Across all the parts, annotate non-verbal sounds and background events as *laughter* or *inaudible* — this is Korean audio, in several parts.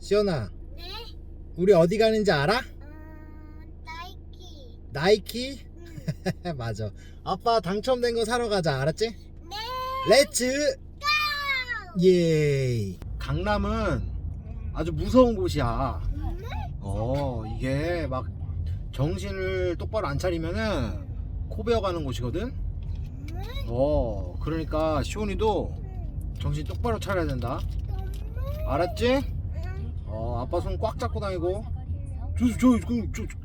시연아, 네? 우리 어디 가는지 알아? 음, 나이키. 나이키? 음. *laughs* 맞아. 아빠 당첨된 거 사러 가자. 알았지? 네. 렛츠 예. 강남은 아주 무서운 곳이야. 어, 이게 막 정신을 똑바로 안 차리면은 코 베어 가는 곳이거든. 어, 그러니까 시온이도 정신 똑바로 차려야 된다. 알았지? 어, 아빠 손 꽉 잡고 다니고. 저, 저, 저, 저, 저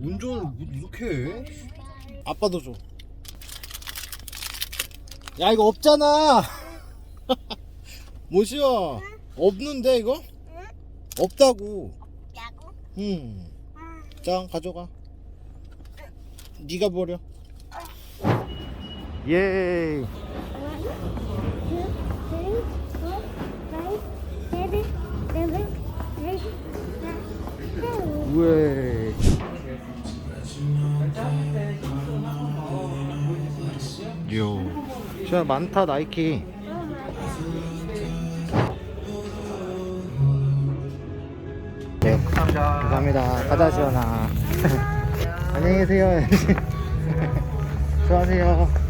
운전을 뭐 이렇게 해? 아빠도 줘. 야, 이거 없잖아. *laughs* 뭐시여? 없는데 이거? 없다고. 야구? 음. 음. 자, 가져가. 네가 버려. 예. 왜? 요. 진짜 많다 나이키. 네. 감사합니다. 감사합니다. 가자 시원아. *laughs* 안녕히 계세요. *laughs* 수고하세요.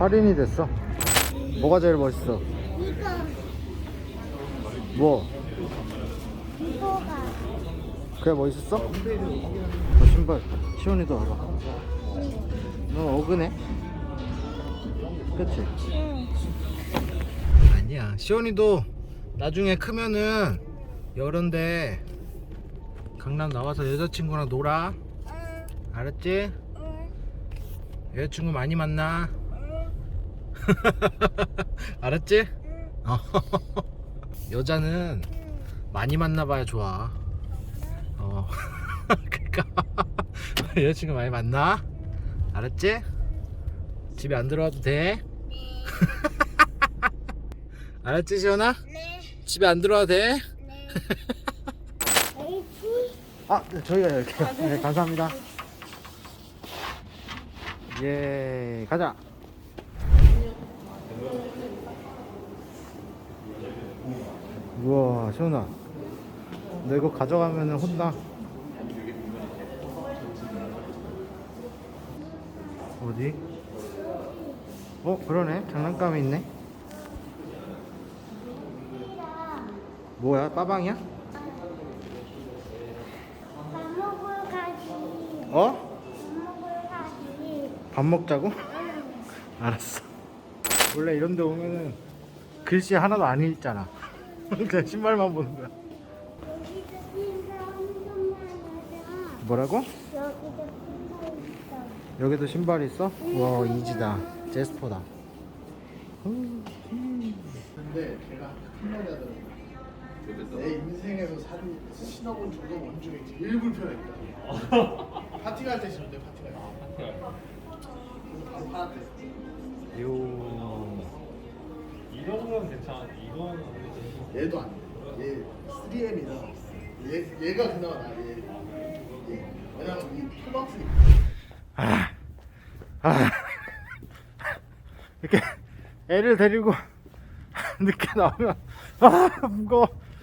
할인이 됐어. 뭐가 제일 멋있어? 이거 뭐? 이거가 그래 멋있었어? 어, 신발 시원이도 알아. 너 어그네? 그치? 응. 아니야 시원이도 나중에 크면은 여런데 강남 나와서 여자친구랑 놀아 응. 알았지? 응. 여자친구 많이 만나 응. *laughs* 알았지? 응. 어. *laughs* 여자는 응. 많이 만나봐야 좋아 어 *laughs* 그니까 여자친구 많이 만나 알았지? 집에 안 들어와도 돼? 네. 알았지 시원아? 네. 집에 안 들어와도 돼? 네. 에이치. 아, 네, 저희가 이렇게. 네, 감사합니다. 예, 가자. 우와, 시원아. 너 이거 가져가면 혼나. 어디? 어, 그러네. 장난감이 있네. 뭐야? 빠방이야? 밥 먹으러 가지. 어? 밥 먹으러 가지. 밥 먹자고? 응. *laughs* 알았어. 원래 이런 데 오면은 글씨 하나도 안 읽잖아. 그냥 신발만 보는 거야. 여기도 신발 엄청 많아서. 뭐라고? 여기도 신발 있어. 여기도 신발 있어? 와, 이지다. 제스퍼다. 근데 걔가 한마디하더라고. 내 인생에서 산 신어본 조동원 중에 제일 불편했다. 파티 갈 때 신었대 파티 갈 때. 그래서 바로 팔았대. 요. 이런 건 괜찮아. 이건 얘도 안 돼. 얘 3M이라 얘 얘가 그나마 나 얘. 얘. 왜냐면 이 토박스니까. 아. 아. 이렇게 애를 데리고 *laughs* 늦게 나오면 아, 무거워.